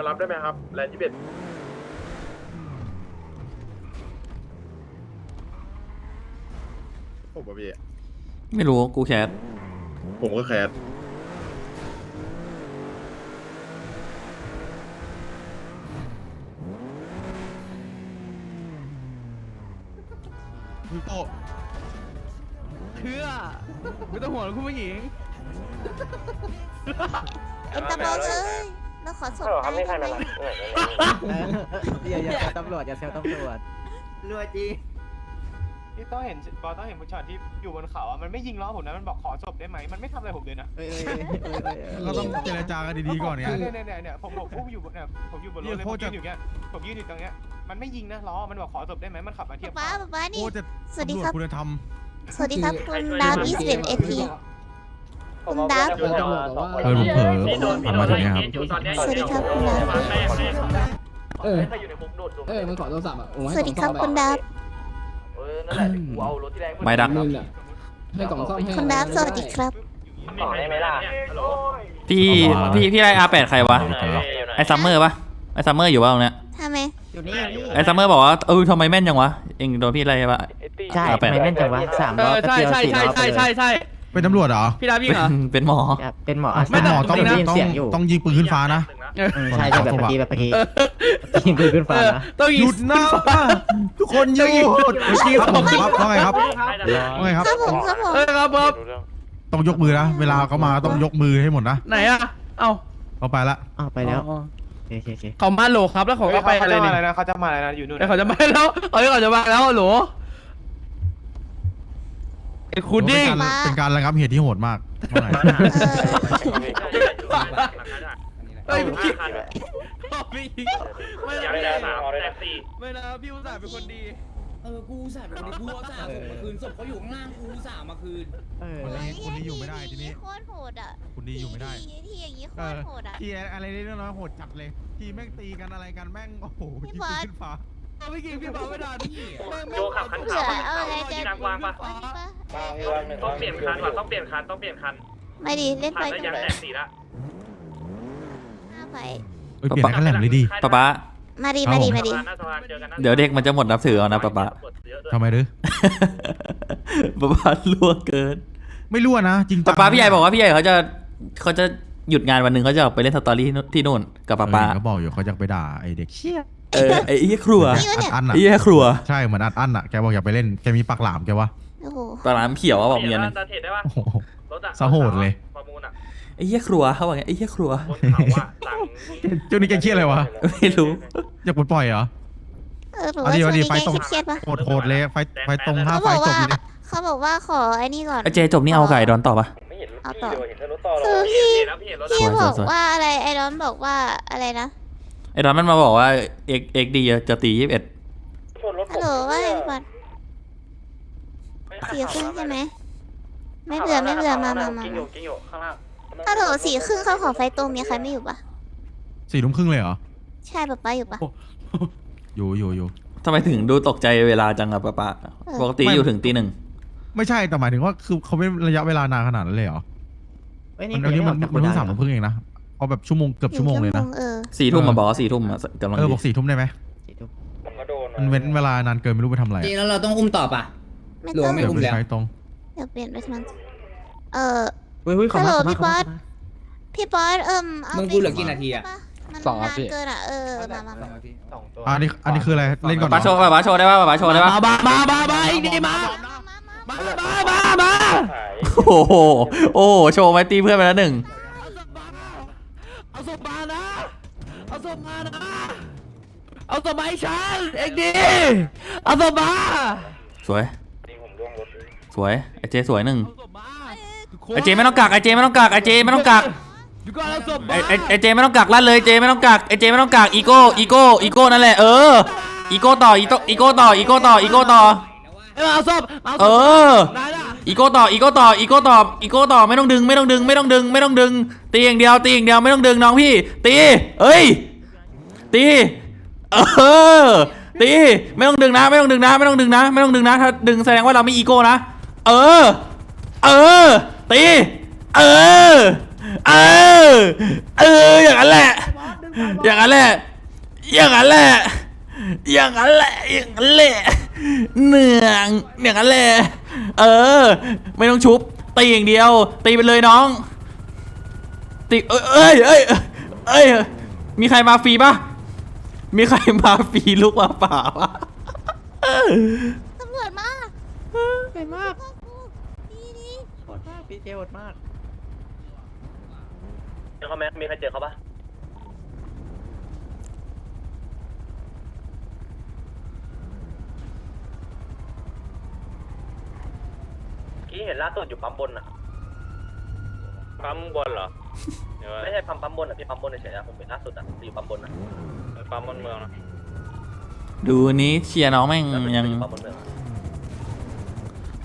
มารับได้ไหมครับแลนด์ยี่สิบเอ็ดผมป่ะพี่ไม่รู้กูแคสผมก็แคสเชื่อไม่ต้องห่วงคุณผู้หญิงไอ้ตำรวจเอ้ย เราขอส่งได้ไหมอย่าอย่าแซวตำรวจอย่าแซวตำรวจรวยจริงพี่ต้องเห็นบอลต้องเห็นบุญช็อตที่อยู่บนเขาอะมันไม่ยิงล้อผมนะมันบอกขอศพได้ไหมมันไม่ทำอะไรผมเลยนะเอ้ยเอ้ยเอ้ยเอ้ยเอ้ยก็ต้องเจรจากันดีๆก่อนเนี่ยเนี่ยเนี่ยเนี่ยเนี่ยผมผมผมอยู่บนเนี่ยผมอยู่บนรถเลยเนี่ยผโคมตรยืจะนอยู่เนี้ยผมยืนอยู่ตรงเนี้ยมันไม่ยิงนะล้อมันบอกขอศพได้ไหมมันขับมาเทียบป้าข้างป้าป้าโอ้นี่จะสวัสดีตำรวครัจบคุณธรรมสวัสดีครับคุณดาวยี่สิบเอ็ดเอพี คุณดาวเออผมเผลอพี่โดนพี่ผ่านโดมานถึงเนี่ยครับอยู่ตอนเนี้ยสวัสดีครับคุณดาวแม่แม่เออถ้าอยู่ในคุกโดดเออมันขอโทรศัพท์อะผมให้สวัสดีครับคุณดาวเออนั่นแหละกูเอารถที่แรงไม่ดัก มึงอะให้กล่องซ่อมให้คุณดาวสวัสดีครับต่อได้ไหมล่ะฮัลโหลพี่พี่พี่ไรอาแปดใครวะ ไอซัมเมอร์ปะไอซัมเมอร์อยู่วะตรงเนี้ยทำไม อยู่นี่อยู่นี่ไอซัมเมอร์บอกว่าเออทำไมแม่นจังวะเองโดนพี่ไรปะ ใช่อาแปดไม่แม่นจังวะสามเอรอบอแป๊บใช่เดียวใช่สี่ใช่รอบไปใช่เลยใช่ใช่ เป็นตำรวจเหรอพี่ดาพี่เป็นเหรอ เป็นหมอ ครับเป็นหมอไม่เป็นหมอดับต้องจริงนะต้องเสียงอยู่ต้องยิงปืนขึ้นฟ้านะอืมใช่ใช่แบบเมื่อกี้แบบเมื่อกี้ยิงปืนขึ้นฟ้าเออนะ ต้องหยิงยุดนะ ทุกคนหยุดเมื่อกี้ครับผมครับว่าไงครับว่าไงครับ ครับผมครับผมเออครับครับต้องยกมือนะ เวลาเขามาต้องยกมือให้หมดนะไหนอะเอ้าเขาไปละ อ้าวไปแล้วอ๋อโอเคโอเคโอเคเขามาโหลครับแล้วเขาก็ไปอะไรเขาจะนี่มาอะไรนะเขาจะมาอะไรนะอยู่นู่น แล้วเขาจะมาแล้วเอ้ยเขาจะมาแล้วโหล ไอ้คุณดิ้งเป็นการระงับเหตุที่โหดมากว่าไงเออเฮ้ยพี่พี่ไม่ยังไม่ได้ได้สามแตกสี่ไม่นะพี่อุตส่าห์เป็นคนดีเออกูอุตสาห์เป็นคนดีกูอุตส่าห์ส่งมาคืนศพเขาอยู่ข้างล่างกูอุตส่าห์มาคืนเออคนนี้คนนี้อยู่ไม่ได้ทีนี้โคตรโหดอะคุณดีอยู่ไม่ได้ที่ที่อย่างนี้โคเอตอรโหดอะที่อะไรเรื่องน้อยๆโหดจัดเลย ที่แม่งตีกันอะไรกันแม่งโอ้โหพี่ยิงบอปืนสขึ้นฟ้า เอาไม่กินพี่เปาไม่ได้พี่โยขับคันเหลืขาวอเอาไงจะที่นางกวางปะอันนี้ปะต้องเปลี่ยนคันว่ะต้องเปลี่ยนคันต้องเปลี่ยนคันไม่ดีเล่นผ่าไปนแล้วกัยันงเลยแตกสี่ละหน้าไปเอ้ยเปลี่ยนอะไรกันแหลมเลยดิป๊าป๊ามาดีมาดีมาดี หน้าสะพานเจอกันนะเดี๋ยวเด็กมันจะหมดนับถือเอานะป๊าป๊าทำไมหรือป๊าป๊ารั่วเกินไม่รู้อะนะ จริงจัป๊างป๊าพี่ใหญ่บอกว่าพี่ใหญ่เขาจะเขาจะหยุดงานวันหนึ่งเขาจะออกไปเล่นสตอรี่ที่นู่นที่นู่นกับป๊าป๊าเออเขาบอกอยู่เขาจะไปด่าไอเด็กเชี่ย เออไอ้เหี้ยครัวนี่วะเนี่ะไอ้เหี้ยครัวใช่เหมือนอันอันอะแกบอกอย่าไปเล่นแกมีปากหลามแกวะโอ้โหปลาล้ามเขียวอะบอกเมียนึงตาเทรดได้ปะโอ้โห รถอะสะโหดเลย ประมูลอะไอ้เหี้ยครัวเขาบอกไงไอ้เหี้ยครัว บนเขาอะหลังเจ้านี่แกเครียดอะไรวะ ไม่รู้ อยากปลดปล่อยเหรอ เออหรือว่าดิช่วงเอาดินี้ไฟแกตรงเครียดๆปะโหดโหดเลยไฟไฟตรงห้าเขาไฟบอกจว่าบเลยเขาบอกว่าขอไอ้นี่ก่อน ไอ้เจจบนี่เอาไก่ดอนต่อปะ ไม่เห็นรถเอาพี่ต่อเลยเห็นแค่รถต่อคือพี่ เห็นแล้วพี่เห็นรถพี่บอกว่าอะไรไอ้ร้อนบอกว่าอะไรนะ ไอ้ดอนมันมาบอกว่าเอกเอกดีจะตียี่สิบเอ็ดชนรถผฮัลมโหลว่าไงก่อนสี่ครึ่งใช่ไหม ไม่เบื่อไม่เบื่อมามามากิ้งอยู่กิ้งอยู่ข้างล่างฮัลโหลสี่ครึ่งเขาขอไฟตรงมีใครไม่อยู่ปะสี่ทุ่มครึ่งเลยเหรอ ใช่ปะป้าอยู่ปะ อยู่อยู่อยู่ ทำไมถึงดูตกใจเวลาจังอะป๊าป๊าเออ ปกติอยู่ถึงตีหนึ่งไม่ใช่แต่หมายถึงว่าคือเขาไม่ระยะเวลานานขนาดนั้นเลยเหรอเอ้ยมันอันนี้มันไได้ออกจากมันเพิ่งโกสามทุ่มครึ่งเองนะ เอาแบบชั่วโมงเกือบชั่วโมงเลยนะเออสี่ทุ่มเออมาบอกว่าสี่ทุ่มอะกำลังเออดีบอกสี่ทุ่มได้ไหมสี่ทุ่มผมก็โดนมันเว้นเวลานานเกินไม่รู้ไปทำอะไรจริงแล้วเราต้องอุ้มต่อป่ะ ไม่หลวต้องงไม่ เดี๋ยวอุ้มไปแล้วใช้ตรงเดี๋ยวเปลี่ยนไปทางเออ เฮ้ยเฮ้ยขอมาฮัลโหลขอมาพี่ขอมาบอสพี่ป๊อตเอิ่มเอามึงไปพูดเหลือกี่นาทีอะมันสองนานาทีนเกินอะเออมามามาสองตัวอันนี้อันนี้คืออะไรเล่นก่อนเหรป๊าอโชว์ป๊าโชว์ได้ปะป๊าโชว์ได้ปะมามามามามาอีกดีมา มามามามามาขาย โอ้โหโอ้โหโชว์ไม้ตีเพื่อนไปแล้วหนึ่ง เอาศพมานะ เอาศพมานะ เอาศพมาให้ฉันเอ็กดีเอาศพมา สวยจริงผมร่วงรถสวยไอเจสวยหนึ่งเอาศพมาไอเจไม่ต้องกักไอเจไม่ต้องกักไอเจไม่ต้องกักอยู่ก่อนเอาศพไอมาไอไอเจไม่ต้องกักลั่นเลยเจไม่ต้องกักไอเจไม่ต้องกักอีโก้อีโก้อีโก้นั่นแหละเอออีโก้ต่ออีโก้อีโก้ต่ออีโก้ต่ออีโก้ต่อ เอ้ยมาเอาศพมาเอาศเอพอได้ละ อีโก้ต่ออีโก้ต่ออีโก้ต่ออีโก้ต่อไม่ต้องดึงไม่ต้องดึงไม่ต้องดึงไม่ต้องดึง ตีอย่างเดียวตีอย่างเดียวไม่ต้องดึงน้องพี่ ตีเอ้ย ตีเออตีไม่ต้องดึงนะ ไม่ต้องดึงนะ ไม่ต้องดึงนะ ไม่ต้องดึงนะถ้าดึงแสดงว่าเราไม่อีโก้นะ เออ เออ ตี เออ เออ เออ อย่างนั้นแหละ อย่างนั้นแหละ อย่างนั้นแหละ อย่างนั้นแหละอย่างนั้นแหละเหนื่องอย่างนั้นแหละเออ ไม่ต้องชุบตีอย่างเดียว ตีไปเลยน้อง ตีเอ้ยเอ้ยเอ้ยเอ้ยมีใครมาฟรีปะมีใครมาฟรีลูกมาเปล่าวะตำรวจมาเก่งมากดีดีโหดมากพี่เจโหดมากเจอเขาไหมมีใครเจอเขาปะ กี้เห็นล่าสุดอยู่ปั๊มบนอะ ปั๊มบนเหรอไม่ใช่ปั๊มปั๊มบนอะพี่ปั๊มบนเฉยๆอะผมเห็นล่าสุดอะอยู่ปั๊มบนอะปั๊มบนเมืองนะดูนี้เชียร์น้องแม่งแล้วมันยังอยู่ปั๊มบนเมือง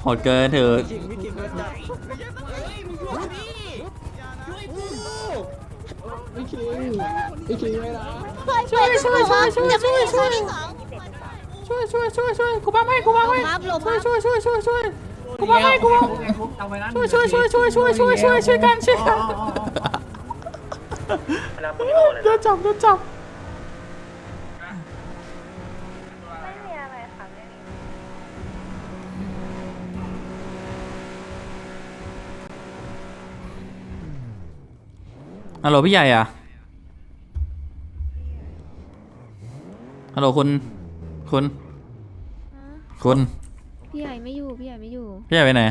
โหดเกินเถอะช่วยช่วยช่วยช่วยช่วยช่วยช่วยช่วยช่วยช่วยกูบ้าไม่กูบ้าไม่ครับหลบช่วยช่วยช่วยช่วยช่วย กูบ้าไม่กูบ้าช่วยช่วยช่วยช่วยช่วยช่วยช่วยช่วยกันช่วยกันเดนเลยโดนจับโดนจับไม่มีอะไรค่ะไม่มีฮัลโหลพี่ใหญ่อะฮัลโหลคุณ คุณ คุณ พี่ใหญ่ไม่อยู่พี่ใหญ่ไม่อยู่ พี่ใหญ่ไปไหน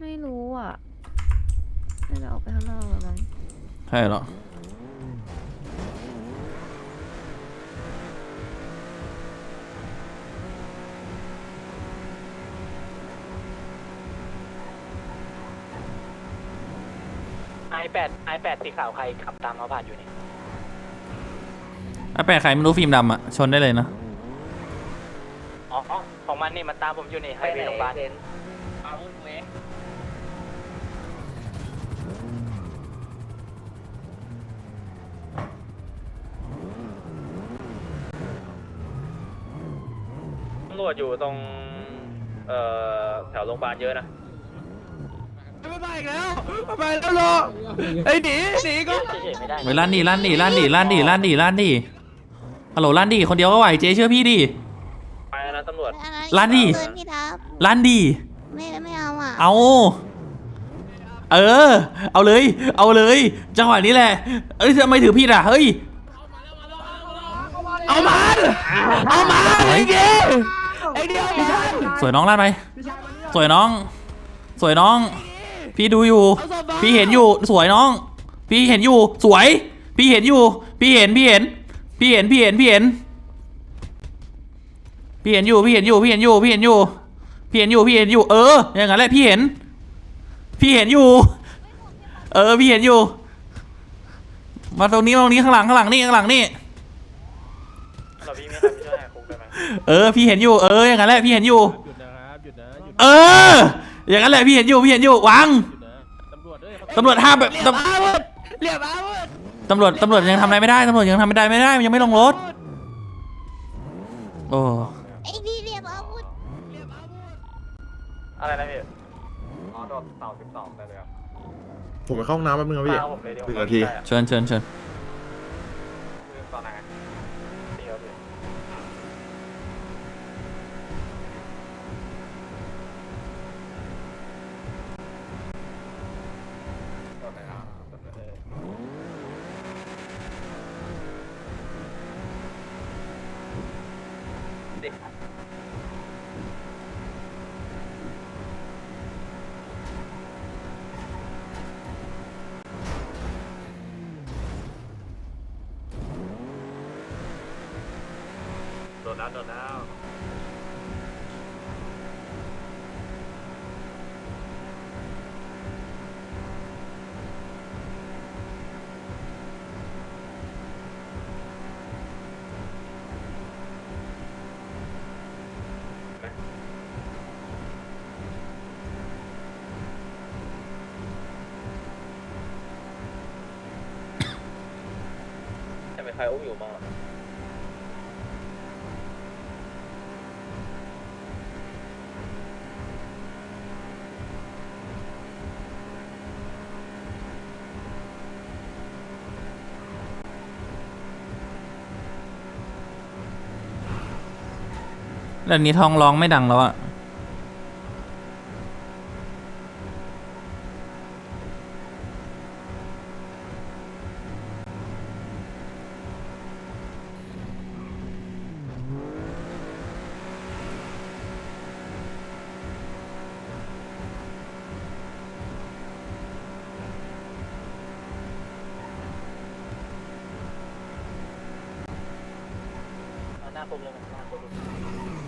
ไม่รู้อะน่าจะออกไปข้างนอกแล้วมั้งใช่เหรอไอแปดไอแปดสีขาวใครขับตามมาผ่านอยู่นี่ไอ้แปะใครไม่รู้ฟิล์มดำอะชนได้เลยนะ อ๋อ ของมันนี่มันตามผมอยู่นี่ไฮเวย์โรงพยาบาลเอาเว้ยตำรวจอยู่ตรงเอ่อแถวโรงพยาบาลเยอะนะไม่ไปอีกแล้วไม่ไปแล้วหรอไอ้หนีหนีก็ไม่ได้ไปลั่นดิลั่นดิลั่นดิลั่นดิลั่นดิลั่นดิฮัลโหลลั่นดิคนเดียวก็ไหวเจ๊เชื่อพี่ดิ รวจอันนั้นร้านดิเกินพี่ทับลั่นดิไม่ไม่เอาอะเอา เออ เอาเลย เอาเลย จังหวะนี้แหละ เอ้ยทำไมถือผิดอะ เฮ้ย เอามันเอามันไอ้เดียวไอ้เดียวพี่ชายสวยน้องลั่นไป สวยน้อง สวยน้อง พี่ดูอยู่ พี่เห็นอยู่ สวยน้อง พี่เห็นอยู่ สวย พี่เห็นอยู่ พี่เห็น พี่เห็น พี่เห็น พี่เห็น พี่เห็น พี่เห็นอยู่พี่เห็นอยู่พี่เห็นอยู่พี่เห็นอยู่พี่เห็นอยู่พี่เห็นอยู่เอออย่างนั้นแหละพี่เห็น พี่เห็นอยู่ เออพี่เห็นอยู่ มาตรงนี้มาตรงนี้ข้างหลังข้างหลังนี่ข้างหลังนี่เราพี่มีใครไปช่คุกได้ไหมเออพี่เห็นอยู่เอออย่างนั้นแหละพี่เห็นอยู่ หยุดนะครับหยุดนะหยุดเออ อย่างนั้นแหละพี่เห็นอยู่พี่เห็นอยู่วางนะตำรวจด้วยตำรวจห้ามแบบเหลี่ยตมอาวุธเหลี่ยมอาวุธตำรวจตำรวจยังทำอะไรไม่ได้ตำรวจยังทำไม่ได้ไม่ได้ยังไม่ลงรถ โอ้ ไอ้ดีเรียบอาวุธ อะไรนะพี่อ๋อโดดเสาสิบสองได้เลยครับผมไปเข้าห้องน้ำแป๊บนึงครับพี่ ตามผมเลยเดี๋ยวหนึ่งนาที ได้อะเชิญเชิญเชิญ คือตอนไหนดีครับพี่ ตอนไหนอะตอนไหนเอ่ยเด็ก โดน แล้วโดนแล้วจะเป็นใครอุ้มอยู่มั้ง แล้วนี้ท้องร้องไม่ดังแล้วอะหน้าผมเลยหน้าผม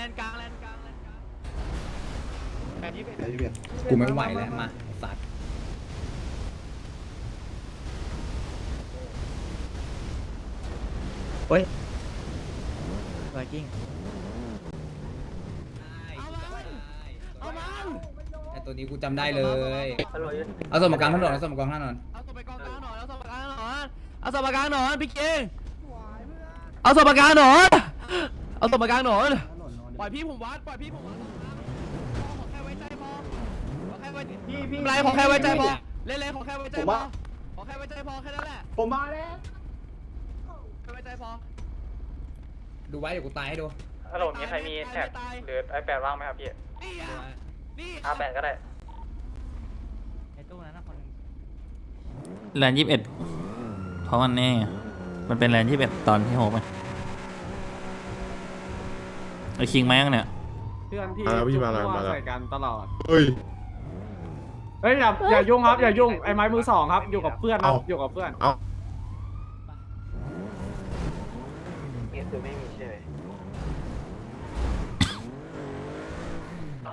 ลนกลางแลนกลางแลนกลางแปดยี่สิบเอ็ดกูไม่ไหวแล้วมาสัตว์ไวกิ้งเอามันไอตัวนี้กูจำได้เลยฮัลโหลยืนเอาสมการถนนเอาสมการถนนเอาศพไปกองกลางหน่อยเอาศพไปกลางหน่อยเอาศพไปกลางหน่อยพี่เกงเอาศพไปกลางหน่อยเอาศพไปกลางหน่อย ปล่อยพี่ผมวัดปล่อยพี่ผมวัดขอแค่ไว้ใจพอขอแค่ไว้พี่พี่ไรขอแค่ไว้ใจพอเล่นๆขอแค่ไว้ใจพอขอแค่ไว้ใจพอแค่นั้นแหละผมมาแล้วแค่ไว้ใจพอดูไว้เดี๋ยวกูตายให้ดูฮัลโหลมีใครมีแท็กหรือไอแปดว่างไหมครับพี่นี่อะนี่อาแปดก็ได้ไอ้ตู้นั้นนะคนหนึ่งแลนยี่สิบเอ็ดเพราะมันนี่มันเป็นแลนยี่สิบเอ็ดตอนที่โหไป ไอคิงไหมยังเนี่ย เพื่อนที่มาแล้วพี่มาแล้วมาแล้ว ใส่กันตลอด เฮ้ย เฮ้ยอย่าอย่ายุ่งครับอย่ายุ่งไอ้ไม้มือสองครับอยู่กับเพื่อนครับเอาอยู่กับเพื่อนเอานี่คือไม่มีใช่ไหม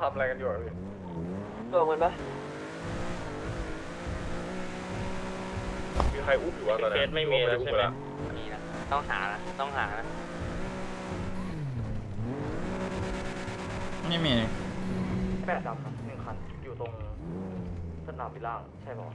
ทำอะไรกันอยู่พี่ตัวมันปะมีใครอุ้มอยู่วะตอนนี้ไม่มีแล้วใช่ไหม มีนะต้องหานะต้องหานะ ไม่มี แปดดำครับหนึ่งคัน อยู่ตรงสนามบินล่าง ใช่ป่ะ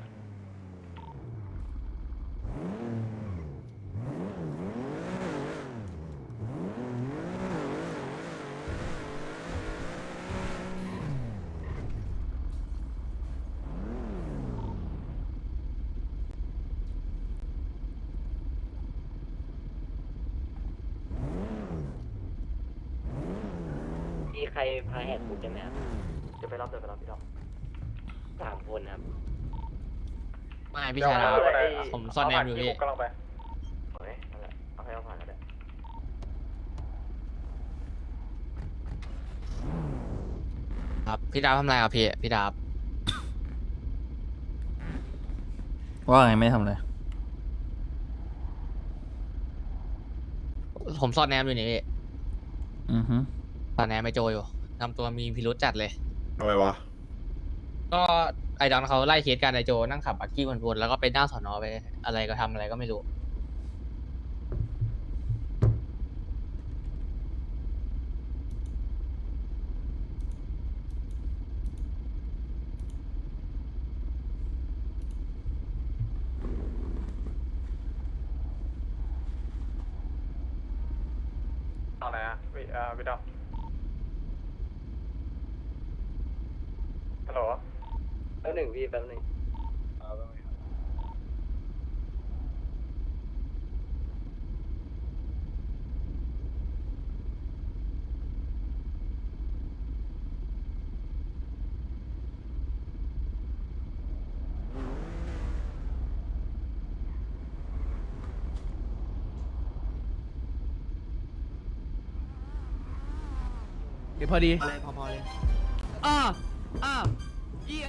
มี ใครพาแหกคุกกันไหมครับเดี๋ยวไปรับเดี๋ยวไปรับพี่ดอมสามคนครับไม่พี่ชายผมซ่อนแนมอยู่พี่กำลังไปโอเคนั่นแหละเอาให้เราผ่านก็ได้ครับพี่ดาวทำอะไรครับพี่พี่ดาวว่าไงไม่ทำอะไรผมซ่อนแนมอยู่นี่พี่อือฮึซ่ อนแนไม่โจอยู่ทำตัวมีพิรุษจัดเลย ทำไมวะ ก็ไอ้ดองเขาไล่เคสกันไอโจนั่งขับอักกี้วนๆแล้วก็ไปหน้าสอนอไปอะไรก็ทำอะไรก็ไม่รู้ เอาไหนอะวิอ่าวิดอม นึ่งพี่แป๊บหนึ่งเดี๋ยวพอดีเลยพอๆเลยอ่าอ่าเยี่ย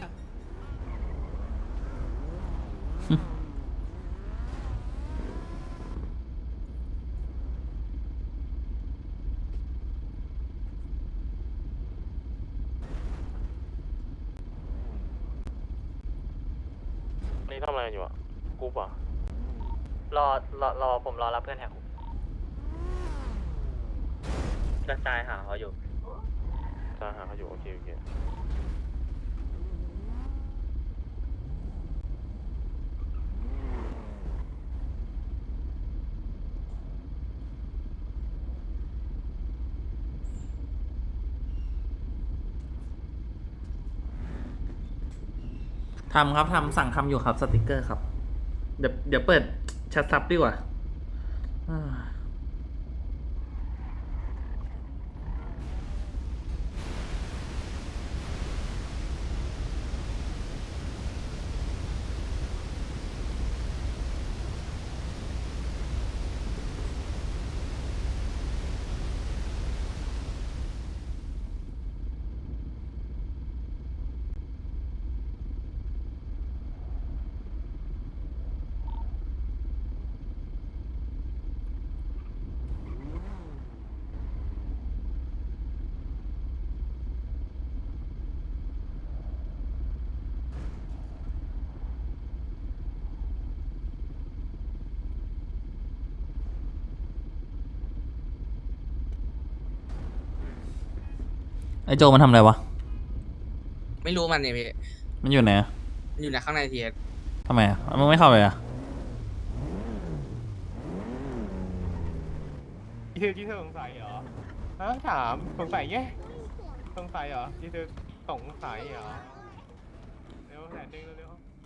นี่ทำอะไรอยู่อะกูป่ะ รอรอรอผมรอรับเพื่อนแถวกระจายหาเขาอยู่กระจายหาเขาอยู่โอเคโอเคทำครับทำสั่งทำอยู่ครับสติกเกอร์ครับ เดี๋ยวเดี๋ยวเปิดแชัดซับดีกว่า ไอโจมันทำอะไรวะ ไม่รู้มันเนี่ยพี่มันอยู่ไหนอะมันอยู่ในข้างในทีเอสทำไมอะมันไม่เข้าไปอะที่เธอที่เธอสงสัยเหรอฮะถามสงสัยไงสงสัยเหรอที่เธอสงสัยเหรอเร็วแสนหนึ่งเร็วๆ